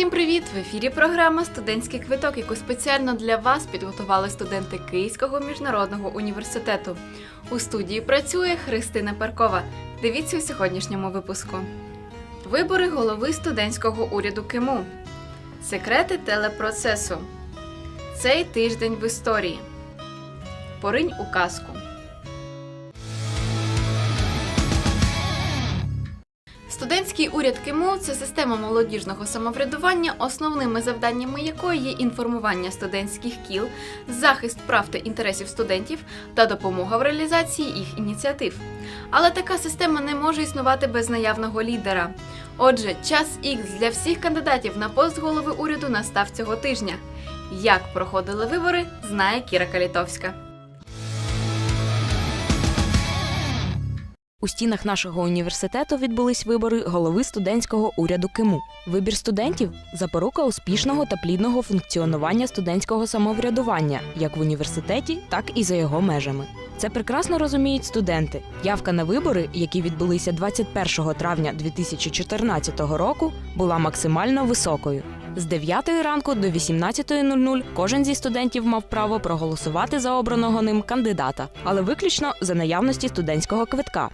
Усім привіт! В ефірі програма Студентський квиток, яку спеціально для вас підготували студенти Київського міжнародного університету. У студії працює Христина Паркова. Дивіться у сьогоднішньому випуску. Вибори голови студентського уряду КИМУ. Секрети телепроцесу. Цей тиждень в історії. Поринь у казку. Студентський уряд КИМУ це система молодіжного самоврядування, основними завданнями якої є інформування студентських кіл, захист прав та інтересів студентів та допомога в реалізації їх ініціатив. Але така система не може існувати без наявного лідера. Отже, час Х для всіх кандидатів на пост голови уряду настав цього тижня. Як проходили вибори, знає Кіра Калітовська. У стінах нашого університету відбулись вибори голови студентського уряду КИМУ. Вибір студентів запорука успішного та плідного функціонування студентського самоврядування як в університеті, так і за його межами. Це прекрасно розуміють студенти. Явка на вибори, які відбулися 21 травня 2014 року, була максимально високою. З 9 ранку до 18.00 кожен зі студентів мав право проголосувати за обраного ним кандидата, але виключно за наявності студентського квитка.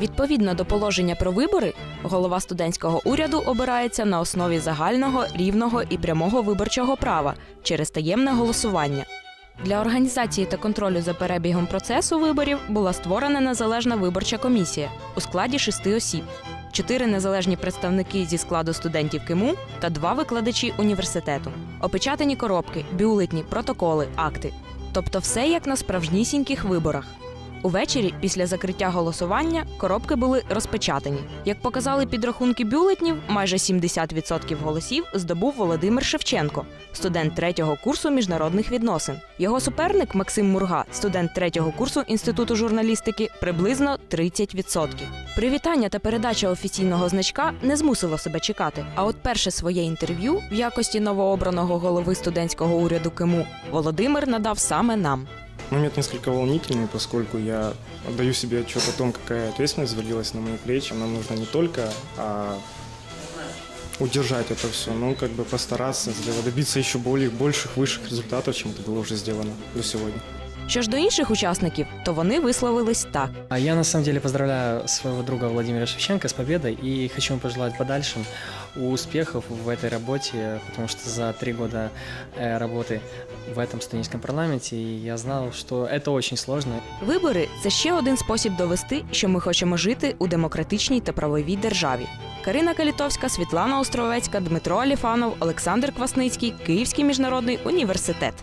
Відповідно до положення про вибори, голова студентського уряду обирається на основі загального, рівного і прямого виборчого права через таємне голосування. Для організації та контролю за перебігом процесу виборів була створена незалежна виборча комісія у складі шести осіб, чотири незалежні представники зі складу студентів КИМУ та два викладачі університету, опечатані коробки, бюлетні, протоколи, акти. Тобто все як на справжнісіньких виборах. Увечері, після закриття голосування, коробки були розпечатані. Як показали підрахунки бюлетнів, майже 70% голосів здобув Володимир Шевченко, студент третього курсу міжнародних відносин. Його суперник Максим Мурга, студент третього курсу інституту журналістики, приблизно 30%. Привітання та передача офіційного значка не змусило себе чекати. А от перше своє інтерв'ю в якості новообраного голови студентського уряду КИМУ Володимир надав саме нам. Момент несколько волнительный, поскольку я отдаю себе отчет о том, какая ответственность взвалилась на мои плечи. Нам нужно не только а, удержать это все, но как бы постараться сделать, добиться еще более, больших, высших результатов, чем это было уже сделано до сегодня. Що ж до інших учасників, то вони висловились так. А Я на самом деле поздравляю своего друга Владимира Шевченко с победой и хочу ему пожелать подальшим успехов в этой работе, потому что за три года э, работы в этом студенческом парламенте я знал, что это очень сложно. Вибори це ще один спосіб довести, що ми хочемо жити у демократичній та правовій державі. Карина Калітовська, Світлана Островецька, Дмитро Аліфанов, Олександр Квасницький, Київський міжнародний університет.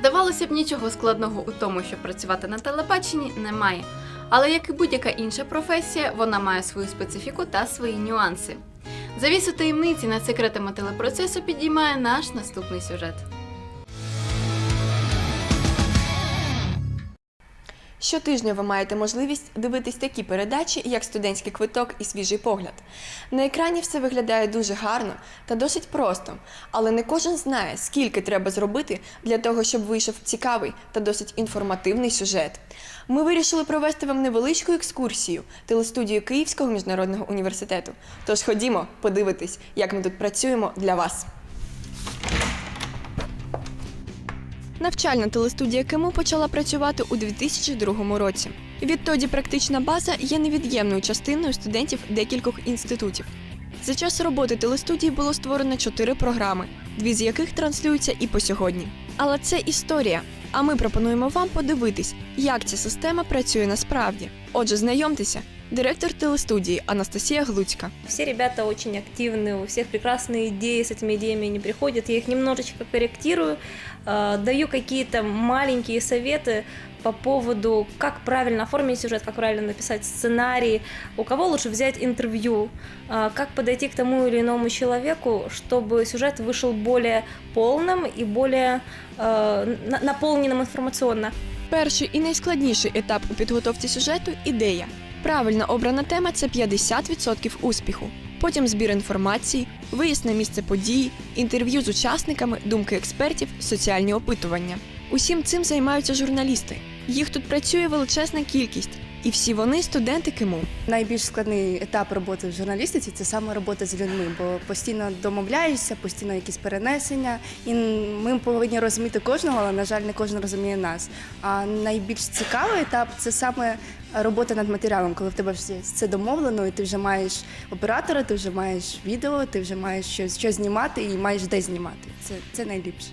Здавалося б, нічого складного у тому, щоб працювати на телебаченні, немає. Але як і будь-яка інша професія, вона має свою специфіку та свої нюанси. Завісу таємниці над секретами телепроцесу підіймає наш наступний сюжет. Щотижня ви маєте можливість дивитись такі передачі, як студентський квиток і свіжий погляд. На екрані все виглядає дуже гарно та досить просто, але не кожен знає, скільки треба зробити для того, щоб вийшов цікавий та досить інформативний сюжет. Ми вирішили провести вам невеличку екскурсію телестудію Київського міжнародного університету. Тож ходімо, подивитись, як ми тут працюємо для вас. Навчальна телестудія КИМУ почала працювати у 2002 році. Відтоді практична база є невід'ємною частиною студентів декількох інститутів. За час роботи телестудії було створено чотири програми, дві з яких транслюються і по сьогодні. Але це історія. А ми пропонуємо вам подивитись, як ця система працює насправді. Отже, знайомтеся, директор телестудії Анастасія Глуцька. Все ребята очень активны, у всех прекрасные идеи, с этими идеями они приходят, я их немножечко корректирую, э, даю какие-то маленькие советы по поводу, как правильно оформить сюжет, как правильно написать сценарий, у кого лучше взять интервью, э, как подойти к тому или иному человеку, чтобы сюжет вышел более полным и более э, на- наполненным информационно. Перший і найскладніший етап у підготовці сюжету ідея. Правильно обрана тема це 50% успіху. Потім збір інформації, виїзд на місце події, інтерв'ю з учасниками, думки експертів, соціальні опитування. Усім цим займаються журналісти. Їх тут працює величезна кількість. І всі вони студенти КИМУ. Найбільш складний етап роботи в журналістиці це саме робота з людьми, бо постійно домовляєшся, постійно якісь перенесення, і ми повинні розуміти кожного, але на жаль, не кожен розуміє нас. А найбільш цікавий етап це саме робота над матеріалом, коли в тебе все це домовлено, і ти вже маєш оператора, ти вже маєш відео, ти вже маєш щось, що знімати і маєш де знімати. Це, це найліпше.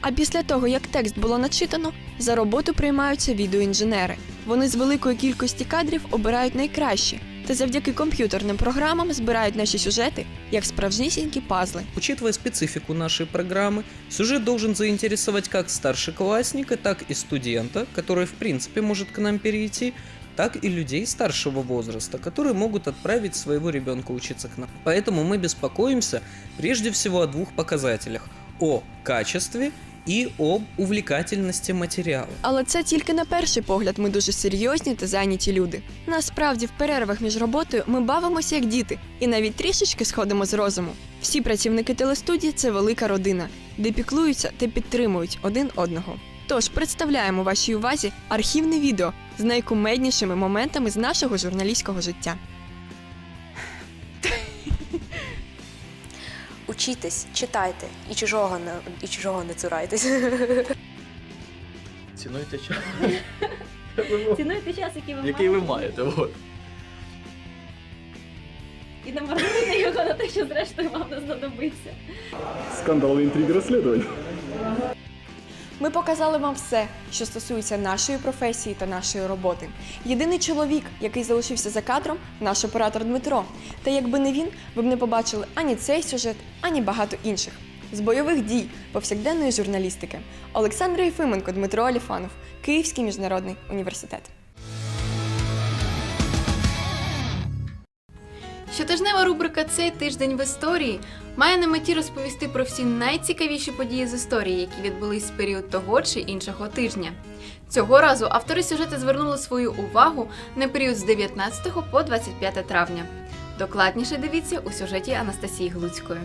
А після того, як текст було начитано, за роботу приймаються відеоінженери. Вони з великої кількості кадрів обирають найкращі та завдяки комп'ютерним програмам збирають наші сюжети як справжнісінькі пазли. Учитывая специфику нашей программы, сюжет должен заинтересовать как старшеклассника, так и студента, который в принципе может к нам перейти, так и людей старшего возраста, которые могут отправить своего ребенка учиться к нам. Поэтому мы беспокоимся прежде всего о двух показателях – о качестве и об увлекательности материала. Але це тільки на перший погляд ми дуже серйозні та зайняті люди. Насправді, в перервах між роботою ми бавимося як діти і навіть трішечки сходимо з розуму. Всі працівники телестудії це велика родина, де піклуються та підтримують один одного. Тож представляємо вашій увазі архівне відео з найкумеднішими моментами з нашого журналістського життя. Учітесь, читайте і чужого не і чужого не цурайтесь. Цінуйте час, Цінуйте час, який ви який ви маєте. От. і не марнуйте його на те, що зрештою вам не знадобиться. Скандал інтриги розслідувань. Ми показали вам все, що стосується нашої професії та нашої роботи. Єдиний чоловік, який залишився за кадром, наш оператор Дмитро. Та якби не він, ви б не побачили ані цей сюжет, ані багато інших. З бойових дій повсякденної журналістики Олександр Єфименко, Дмитро Аліфанов, Київський міжнародний університет. Щотижнева рубрика Цей тиждень в історії має на меті розповісти про всі найцікавіші події з історії, які відбулись з період того чи іншого тижня. Цього разу автори сюжету звернули свою увагу на період з 19 по 25 травня. Докладніше дивіться у сюжеті Анастасії Глуцької.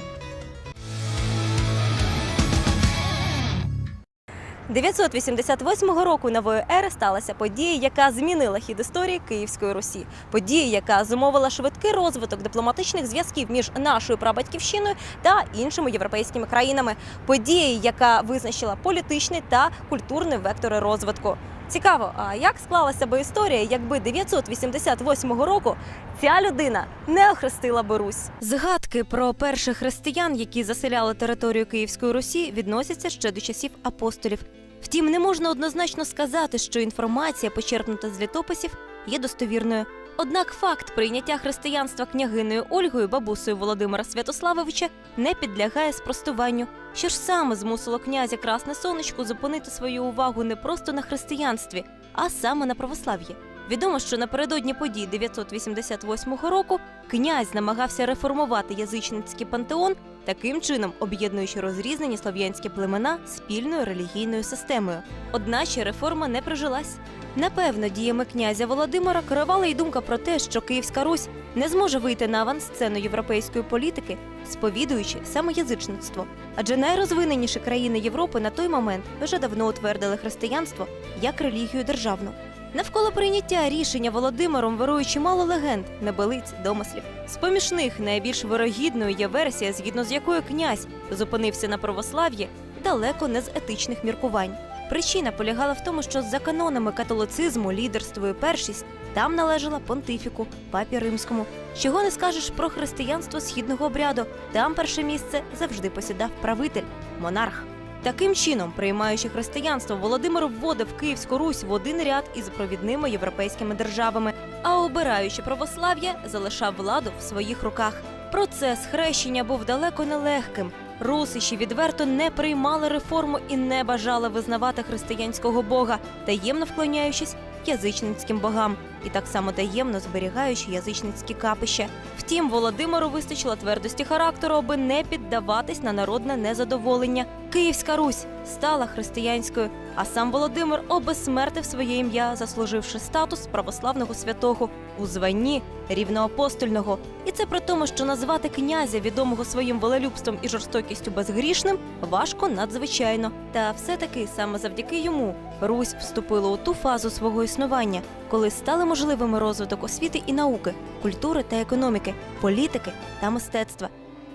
988 року нової ери сталася подія, яка змінила хід історії Київської Русі. Подія, яка зумовила швидкий розвиток дипломатичних зв'язків між нашою прабатьківщиною та іншими європейськими країнами. Подія, яка визначила політичний та культурний вектори розвитку. Цікаво, а як склалася би історія, якби 988 року ця людина не охрестила би Русь? Згадки про перших християн, які заселяли територію Київської Русі, відносяться ще до часів апостолів. Втім, не можна однозначно сказати, що інформація, почерпнута з літописів, є достовірною. Однак факт прийняття християнства княгиною Ольгою, бабусею Володимира Святославовича, не підлягає спростуванню. Що ж саме змусило князя Красне Сонечко зупинити свою увагу не просто на християнстві, а саме на православ'ї. Відомо, що напередодні подій 988 року князь намагався реформувати язичницький пантеон, таким чином об'єднуючи розрізнені слов'янські племена спільною релігійною системою. Одначе реформа не прижилась. Напевно, діями князя Володимира керувала й думка про те, що Київська Русь не зможе вийти на авансцену європейської політики, сповідуючи саме язичництво. Адже найрозвиненіші країни Європи на той момент вже давно утвердили християнство як релігію державну. Навколо прийняття рішення Володимиром вирує чимало легенд, небелиць, домислів. З поміж них найбільш вирогідною є версія, згідно з якою князь зупинився на православ'ї далеко не з етичних міркувань. Причина полягала в тому, що за канонами католицизму лідерство і першість там належала понтифіку, папі римському. Чого не скажеш про християнство східного обряду? Там перше місце завжди посідав правитель, монарх. Таким чином, приймаючи християнство, Володимир вводив Київську Русь в один ряд із провідними європейськими державами, а обираючи православ'я, залишав владу в своїх руках. Процес хрещення був далеко не легким. Русичі відверто не приймали реформу і не бажали визнавати християнського бога, таємно вклоняючись язичницьким богам і так само таємно зберігаючи язичницькі капища. Втім, Володимиру вистачило твердості характеру, аби не піддаватись на народне незадоволення. Київська Русь стала християнською, а сам Володимир обезсмертив своє ім'я, заслуживши статус православного святого у званні рівноапостольного. І це при тому, що назвати князя, відомого своїм волелюбством і жорстокістю безгрішним, важко надзвичайно. Та все-таки саме завдяки йому Русь вступила у ту фазу свого існування, коли стали можливими розвиток освіти і науки, культури та економіки, політики та мистецтва.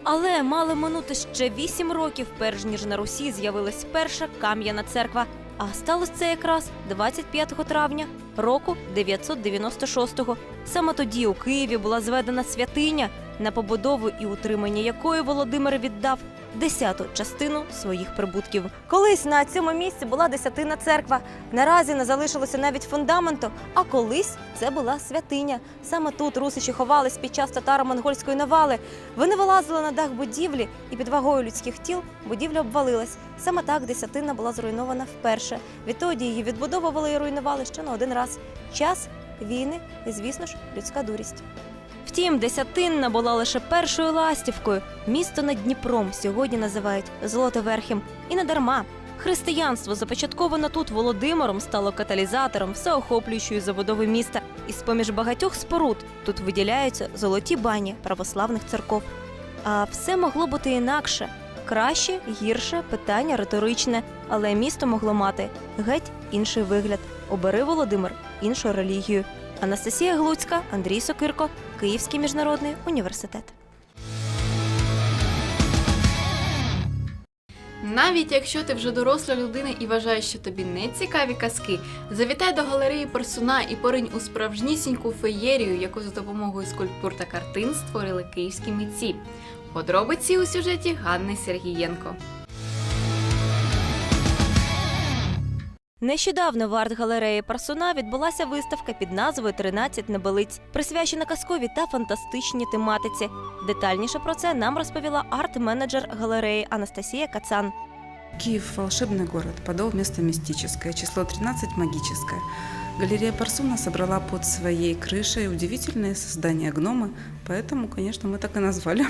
Але мали минути ще вісім років, перш ніж на Русі з'явилась перша кам'яна церква. А сталося це якраз 25 травня року 996-го. Саме тоді у Києві була зведена святиня, на побудову і утримання якої Володимир віддав десяту частину своїх прибутків. Колись на цьому місці була десятина церква. Наразі не залишилося навіть фундаменту, а колись це була святиня. Саме тут русичі ховались під час татаро-монгольської навали. Вони вилазили на дах будівлі, і під вагою людських тіл будівля обвалилась. Саме так десятина була зруйнована вперше. Відтоді її відбудовували і руйнували ще на один раз. Час війни і, звісно ж, людська дурість. Втім, десятинна була лише першою ластівкою. Місто над Дніпром сьогодні називають Золотоверхим. І не дарма. Християнство, започатковане тут Володимиром, стало каталізатором всеохоплюючої забудови міста. І з-поміж багатьох споруд тут виділяються золоті бані православних церков. А все могло бути інакше. Краще, гірше, питання риторичне, але місто могло мати геть інший вигляд. Обери Володимир іншу релігію. Анастасія Глуцька, Андрій Сокирко, Київський міжнародний університет. Навіть якщо ти вже доросла людина і вважаєш, що тобі не цікаві казки, завітай до галереї Персуна і поринь у справжнісіньку феєрію, яку за допомогою скульптур та картин створили київські митці. Подробиці у сюжеті Ганни Сергієнко. Нещодавно в арт-галереї Парсуна відбулася виставка під назвою «13 небелиць, присвячена казковій та фантастичній тематиці. Детальніше про це нам розповіла арт-менеджер галереї Анастасія Кацан. Киев – волшебный город, подол место мистическое, число 13 – магическое. Галерея Парсуна собрала под своей крышей удивительные создания гномы, поэтому, конечно, мы так и назвали.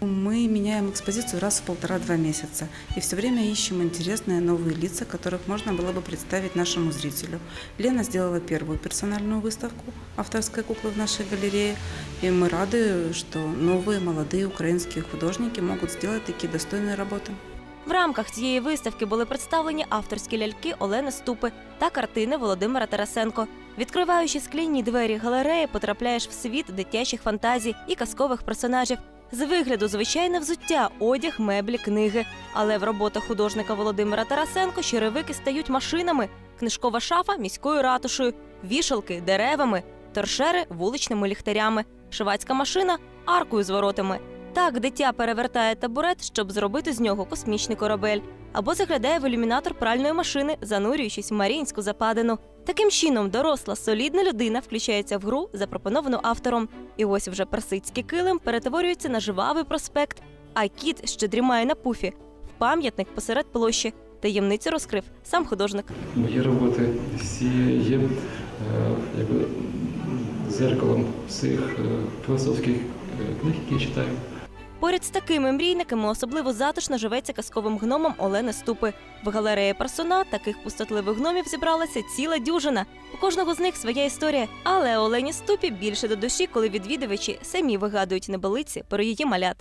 Мы меняем экспозицию раз в полтора-два месяца и все время ищем интересные новые лица, которых можно было бы представить нашему зрителю. Лена сделала первую персональную выставку авторской куклы в нашей галерее, и мы рады, что новые молодые украинские художники могут сделать такие достойные работы. В рамках цієї виставки були представлені авторські ляльки Олени Ступи та картини Володимира Тарасенко. Відкриваючи склінні двері галереї, потрапляєш в світ дитячих фантазій і казкових персонажів. з вигляду звичайне взуття, одяг, меблі, книги. Але в роботах художника Володимира Тарасенко черевики стають машинами, книжкова шафа міською ратушею, вішалки деревами, торшери вуличними ліхтарями, шивацька машина аркою з воротами. Так дитя перевертає табурет, щоб зробити з нього космічний корабель, або заглядає в ілюмінатор пральної машини, занурюючись в маріїнську западину. Таким чином, доросла солідна людина включається в гру, запропоновану автором. І ось вже персидський килим перетворюється на живавий проспект, а кіт, що дрімає на пуфі, в пам'ятник посеред площі. Таємницю розкрив сам художник. Мої роботи всі є е, якби, зеркалом всіх е, філософських е, книг, які я читаю. Поряд з такими мрійниками особливо затишно живеться казковим гномом Олени Ступи. В галереї Парсуна таких пустотливих гномів зібралася ціла дюжина. У кожного з них своя історія. Але Олені Ступі більше до душі, коли відвідувачі самі вигадують небелиці про її малят.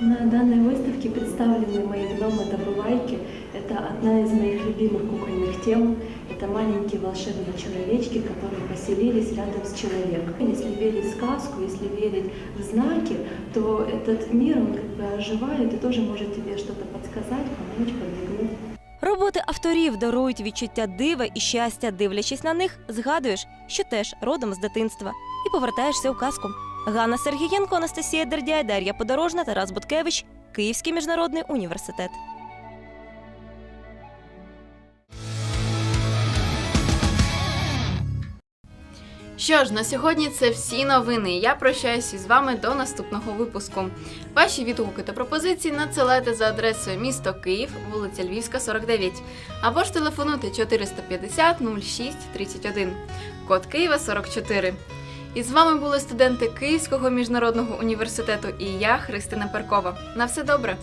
На данной выставке представлены мои гномы-добывайки. Это одна из моих любимых кукольных тем. Это маленькие волшебные человечки, которые поселились рядом с человеком. Если верить в сказку, если верить в знаки, то этот мир, он как бы оживает и тоже может тебе что-то подсказать, помочь, подвигнуть. Роботи авторів дарують відчуття дива і щастя. Дивлячись на них, згадуєш, що теж родом з дитинства, і повертаєшся у казку. Ганна Сергієнко, Анастасія Дердяй, Дар'я Подорожна, Тарас Буткевич, Київський міжнародний університет. Що ж, на сьогодні це всі новини. Я прощаюся з вами до наступного випуску. Ваші відгуки та пропозиції надсилайте за адресою місто Київ, вулиця Львівська, 49, або ж телефонуйте 450 06 31, код Києва 44. І з вами були студенти Київського міжнародного університету і я, Христина Перкова. На все добре!